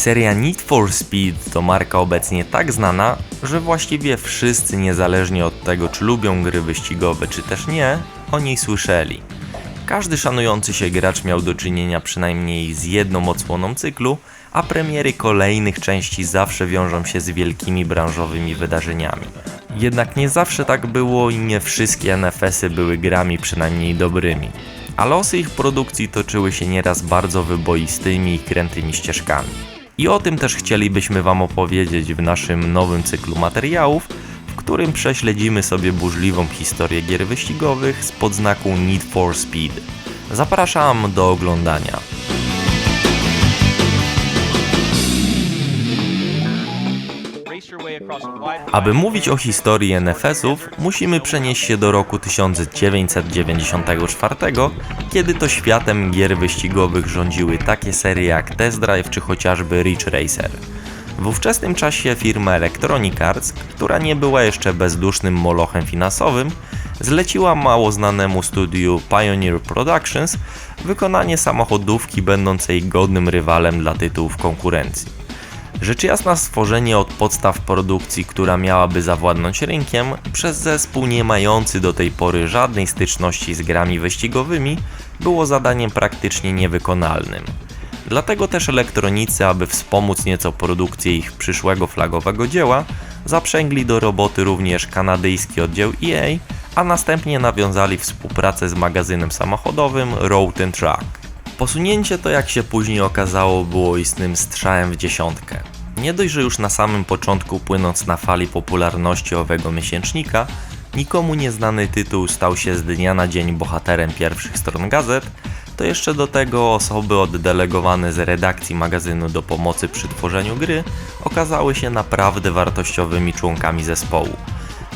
Seria Need for Speed to marka obecnie tak znana, że właściwie wszyscy, niezależnie od tego, czy lubią gry wyścigowe, czy też nie, o niej słyszeli. Każdy szanujący się gracz miał do czynienia przynajmniej z jedną odsłoną cyklu, a premiery kolejnych części zawsze wiążą się z wielkimi branżowymi wydarzeniami. Jednak nie zawsze tak było i nie wszystkie NFS-y były grami przynajmniej dobrymi. A losy ich produkcji toczyły się nieraz bardzo wyboistymi i krętymi ścieżkami. I o tym też chcielibyśmy Wam opowiedzieć w naszym nowym cyklu materiałów, w którym prześledzimy sobie burzliwą historię gier wyścigowych z podznaku Need for Speed. Zapraszam do oglądania. Aby mówić o historii NFS-ów, musimy przenieść się do roku 1994, kiedy to światem gier wyścigowych rządziły takie serie jak Test Drive czy chociażby Ridge Racer. W ówczesnym czasie firma Electronic Arts, która nie była jeszcze bezdusznym molochem finansowym, zleciła mało znanemu studiu Pioneer Productions wykonanie samochodówki będącej godnym rywalem dla tytułów konkurencji. Rzecz jasna stworzenie od podstaw produkcji, która miałaby zawładnąć rynkiem, przez zespół nie mający do tej pory żadnej styczności z grami wyścigowymi, było zadaniem praktycznie niewykonalnym. Dlatego też elektronicy, aby wspomóc nieco produkcję ich przyszłego flagowego dzieła, zaprzęgli do roboty również kanadyjski oddział EA, a następnie nawiązali współpracę z magazynem samochodowym Road Truck. Posunięcie to, jak się później okazało, było istnym strzałem w dziesiątkę. Nie dość, że już na samym początku płynąc na fali popularności owego miesięcznika, nikomu nieznany tytuł stał się z dnia na dzień bohaterem pierwszych stron gazet, to jeszcze do tego osoby oddelegowane z redakcji magazynu do pomocy przy tworzeniu gry okazały się naprawdę wartościowymi członkami zespołu.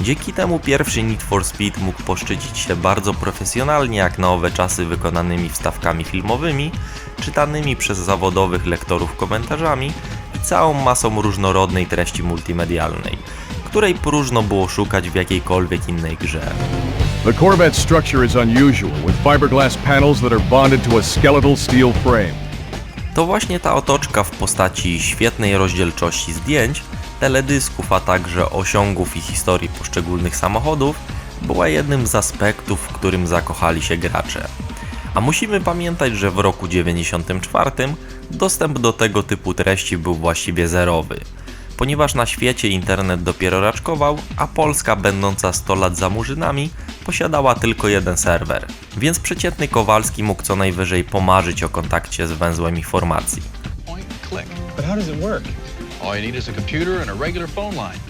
Dzięki temu pierwszy Need for Speed mógł poszczycić się bardzo profesjonalnie jak na owe czasy wykonanymi wstawkami filmowymi, czytanymi przez zawodowych lektorów komentarzami i całą masą różnorodnej treści multimedialnej, której próżno było szukać w jakiejkolwiek innej grze. The structure is unusual, with fiberglass panels that are bonded to a skeletal steel frame. To właśnie ta otoczka w postaci świetnej rozdzielczości zdjęć, teledysków, a także osiągów i historii poszczególnych samochodów była jednym z aspektów, w którym zakochali się gracze. A musimy pamiętać, że w roku 94 dostęp do tego typu treści był właściwie zerowy. Ponieważ na świecie internet dopiero raczkował, a Polska będąca 100 lat za murzynami posiadała tylko jeden serwer, więc przeciętny Kowalski mógł co najwyżej pomarzyć o kontakcie z węzłem informacji. Point, All you need is a computer and a regular phone line.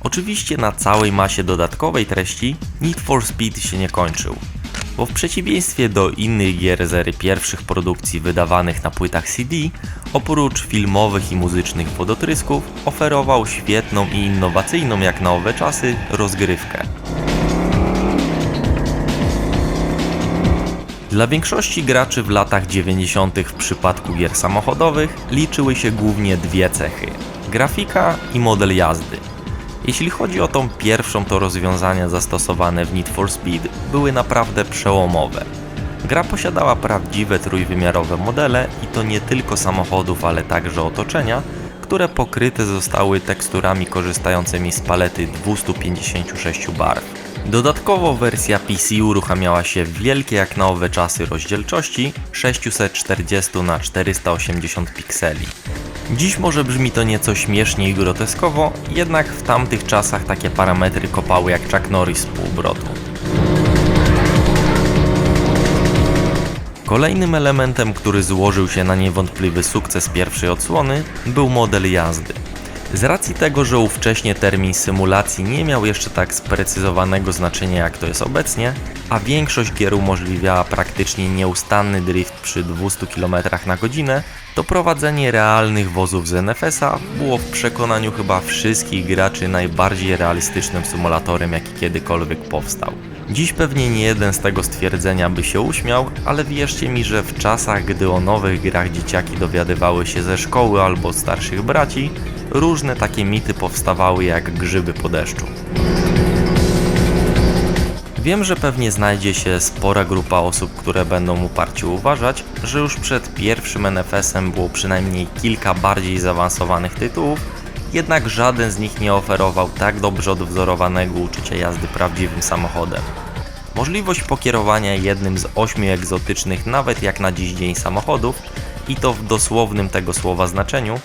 Oczywiście na całej masie dodatkowej treści Need for Speed się nie kończył, bo w przeciwieństwie do innych gier z ery pierwszych produkcji wydawanych na płytach CD, oprócz filmowych i muzycznych wodotrysków, oferował świetną i innowacyjną jak na owe czasy rozgrywkę. Dla większości graczy w latach 90. w przypadku gier samochodowych liczyły się głównie dwie cechy: grafika i model jazdy. Jeśli chodzi o tą pierwszą, to rozwiązania zastosowane w Need for Speed były naprawdę przełomowe. Gra posiadała prawdziwe trójwymiarowe modele i to nie tylko samochodów, ale także otoczenia, które pokryte zostały teksturami korzystającymi z palety 256 barw. Dodatkowo wersja PC uruchamiała się w wielkie jak na owe czasy rozdzielczości 640 na 480 pikseli. Dziś może brzmi to nieco śmiesznie i groteskowo, jednak w tamtych czasach takie parametry kopały jak Chuck Norris z półobrotu. Kolejnym elementem, który złożył się na niewątpliwy sukces pierwszej odsłony, był model jazdy. Z racji tego, że ówcześnie termin symulacji nie miał jeszcze tak sprecyzowanego znaczenia jak to jest obecnie, a większość gier umożliwiała praktycznie nieustanny drift przy 200 km na godzinę, to prowadzenie realnych wozów z NFS-a było w przekonaniu chyba wszystkich graczy najbardziej realistycznym symulatorem jaki kiedykolwiek powstał. Dziś pewnie nie jeden z tego stwierdzenia by się uśmiał, ale wierzcie mi, że w czasach, gdy o nowych grach dzieciaki dowiadywały się ze szkoły albo starszych braci, różne takie mity powstawały jak grzyby po deszczu. Wiem, że pewnie znajdzie się spora grupa osób, które będą uparcie uważać, że już przed pierwszym NFS-em było przynajmniej kilka bardziej zaawansowanych tytułów, jednak żaden z nich nie oferował tak dobrze odwzorowanego uczucia jazdy prawdziwym samochodem. Możliwość pokierowania jednym z ośmiu egzotycznych, nawet jak na dziś dzień samochodów, i to w dosłownym tego słowa znaczeniu,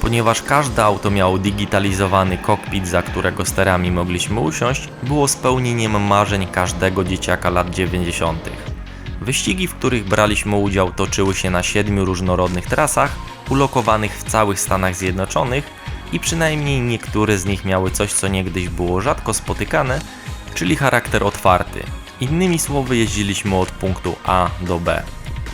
ponieważ każde auto miało digitalizowany kokpit, za którego sterami mogliśmy usiąść, było spełnieniem marzeń każdego dzieciaka lat 90. Wyścigi, w których braliśmy udział, toczyły się na siedmiu różnorodnych trasach, ulokowanych w całych Stanach Zjednoczonych i przynajmniej niektóre z nich miały coś, co niegdyś było rzadko spotykane, czyli charakter otwarty. Innymi słowy, jeździliśmy od punktu A do B.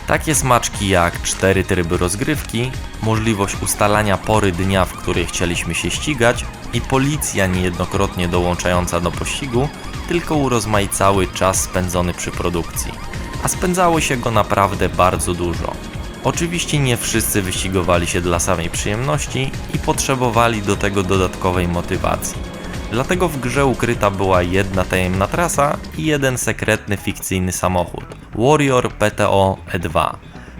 Takie smaczki jak cztery tryby rozgrywki, możliwość ustalania pory dnia, w której chcieliśmy się ścigać i policja niejednokrotnie dołączająca do pościgu tylko urozmaicały czas spędzony przy produkcji. A spędzało się go naprawdę bardzo dużo. Oczywiście nie wszyscy wyścigowali się dla samej przyjemności i potrzebowali do tego dodatkowej motywacji. Dlatego w grze ukryta była jedna tajemna trasa i jeden sekretny fikcyjny samochód Warrior PTO E2.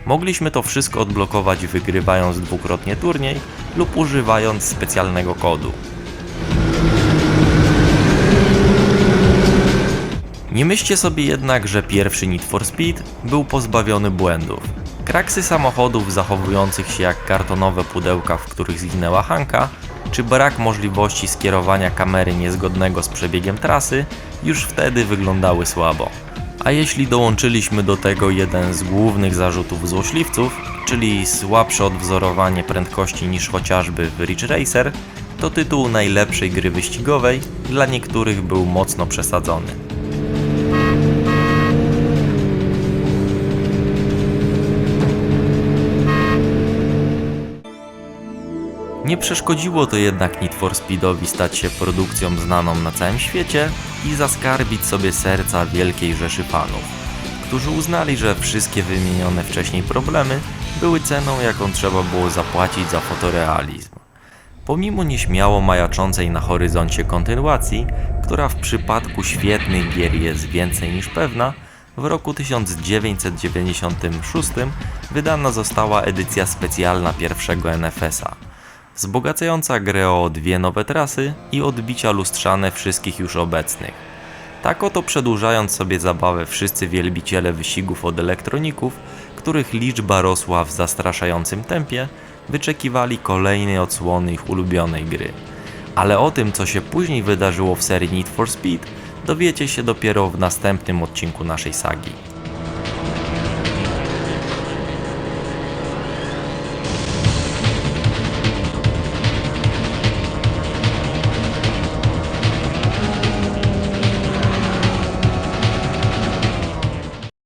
Mogliśmy to wszystko odblokować wygrywając dwukrotnie turniej lub używając specjalnego kodu. Nie myślcie sobie jednak, że pierwszy Need for Speed był pozbawiony błędów. Kraksy samochodów zachowujących się jak kartonowe pudełka, w których zginęła Hanka, czy brak możliwości skierowania kamery niezgodnego z przebiegiem trasy, już wtedy wyglądały słabo. A jeśli dołączyliśmy do tego jeden z głównych zarzutów złośliwców, czyli słabsze odwzorowanie prędkości niż chociażby w Ridge Racer, to tytuł najlepszej gry wyścigowej dla niektórych był mocno przesadzony. Nie przeszkodziło to jednak Need for Speedowi stać się produkcją znaną na całym świecie i zaskarbić sobie serca wielkiej rzeszy fanów, którzy uznali, że wszystkie wymienione wcześniej problemy były ceną, jaką trzeba było zapłacić za fotorealizm. Pomimo nieśmiało majaczącej na horyzoncie kontynuacji, która w przypadku świetnych gier jest więcej niż pewna, w roku 1996 wydana została edycja specjalna pierwszego NFS-a, wzbogacająca grę o dwie nowe trasy i odbicia lustrzane wszystkich już obecnych. Tak oto przedłużając sobie zabawę wszyscy wielbiciele wyścigów od elektroników, których liczba rosła w zastraszającym tempie, wyczekiwali kolejnej odsłony ich ulubionej gry. Ale o tym, co się później wydarzyło w serii Need for Speed, dowiecie się dopiero w następnym odcinku naszej sagi.